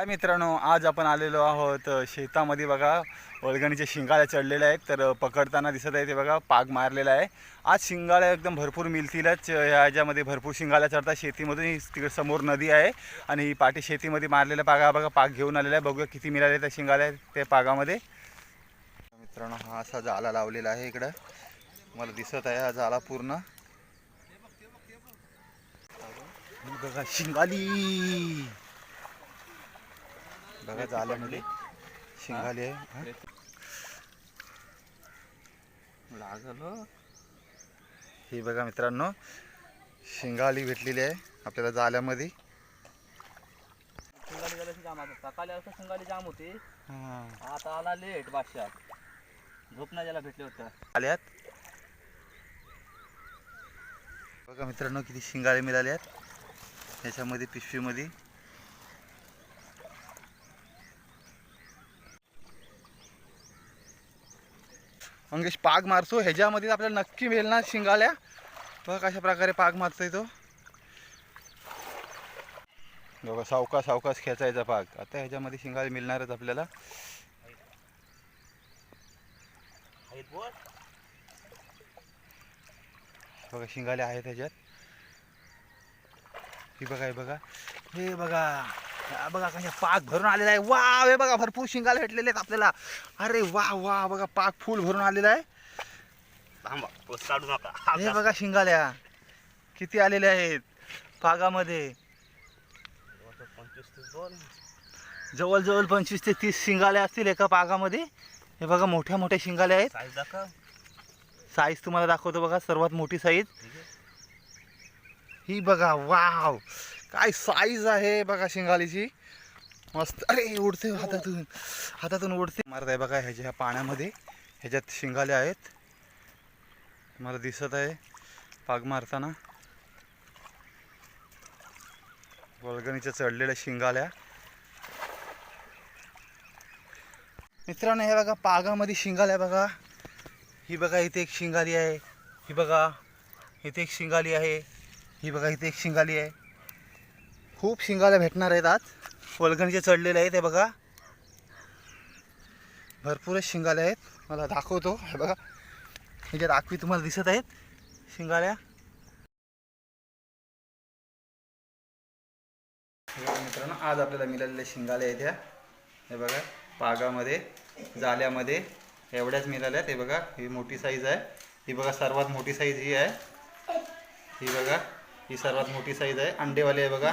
हाय मित्रांनो आज आपण आलेलो आहोत शेतामध्ये बघा. वळगणीच्या शिंगाळ्या चढलेल्या आहेत तर पकडताना दिसत आहे ते बघा पाग मारलेला आहे. आज शिंगाळ्या एकदम भरपूर मिळतीलच. अ, ह्याच्यामध्ये भरपूर शिंगाळ्या चढतात. शेतीमधून ही तिकडे समोर नदी आहे आणि ही पाठी शेतीमध्ये मारलेला पागा बघा पाग घेऊन आलेला आहे. बघूया किती मिळाले त्या शिंगाळ्या त्या पागामध्ये. मित्रांनो हा असा जाला लावलेला आहे इकडं. मला दिसत आहे हा जाला पूर्ण. बघा शिंगाली. बघा जाल्यामध्ये शिंगाली आहे हा? लागलो. ही बघा मित्रांनो शिंगाली भेटलेली आहे आपल्याला जाल्यामध्ये. शिंगाली गेल्याची जाम आता सकाळी असं शिंगाली जाम होती. हा. आता आला लेट बादशाह. झोप नाही ज्याला भेटले होतं आल्यात. बघा मित्रांनो किती शिंगाळे मिळाले आहेत ह्याच्यामध्ये पिशवीमध्ये. अंगेश पाग मारतो ह्याच्यामध्ये आपल्याला नक्की मिळेल ना शिंगाल्या? बघा कशा प्रकारे पाग मारतोय तो. बघा सावकाश सावकाश खेचायचा पाग. आता ह्याच्यामध्ये शिंगाळे मिळणारच आपल्याला. बघा शिंगाले आहेत ह्याच्यात. ही बघा हे बघा. हे बघा. हा बघा कशा पाक भरून आलेला आहे. वा हे बघा भरपूर शिंगाले भेटलेले आहेत आपल्याला. अरे वा वा बघा पाक फुल भरून आलेला आहे. काढू नका. हे बघा शिंगाल्या. किती आलेल्या आहेत. पागामध्ये. जवळजवळ पंचवीस ते तीस शिंगाल्या असतील एका पागामध्ये. हे बघा मोठ्या मोठ्या शिंगाल्या आहेत. साईज तुम्हाला दाखवतो बघा सर्वात मोठी साईज ही बघा वाव. काय साईज आहे बघा शिंगालीची. मस्त. अरे उडते हातातून. हातातून उडते. मारत आहे बघा ह्याच्या ह्या पाण्यामध्ये. ह्याच्यात शिंगाले आहेत. मला दिसत आहे पाग मारताना. वळगणीच्या चढलेल्या शिंगाल्या. मित्रांनो हे बघा पागामध्ये शिंगाल्या बघा. ही बघा इथे एक शिंगाली आहे. ही बघा इथे एक शिंगाली आहे. ही बघा इथे एक शिंगाली आहे. खूप शिंगाल्या भेटणार आहेत आज. वलगणचे चढलेले आहेत हे बघा. भरपूरच शिंगाल्या आहेत. मला दाखवतो हे बघा. म्हणजे राखवी तुम्हाला दिसत आहेत शिंगाल्या. मित्रांनो आज आपल्याला मिळालेल्या शिंगाल्या आहेत ह्या हे बघा पागामध्ये जाल्यामध्ये एवढ्याच मिळाल्या हे बघा ही मोठी साईज आहे. ही बघा सर्वात मोठी साईज ही आहे. ही बघा ही सर्वात मोठी साईज आहे. अंडेवाली आहे बघा.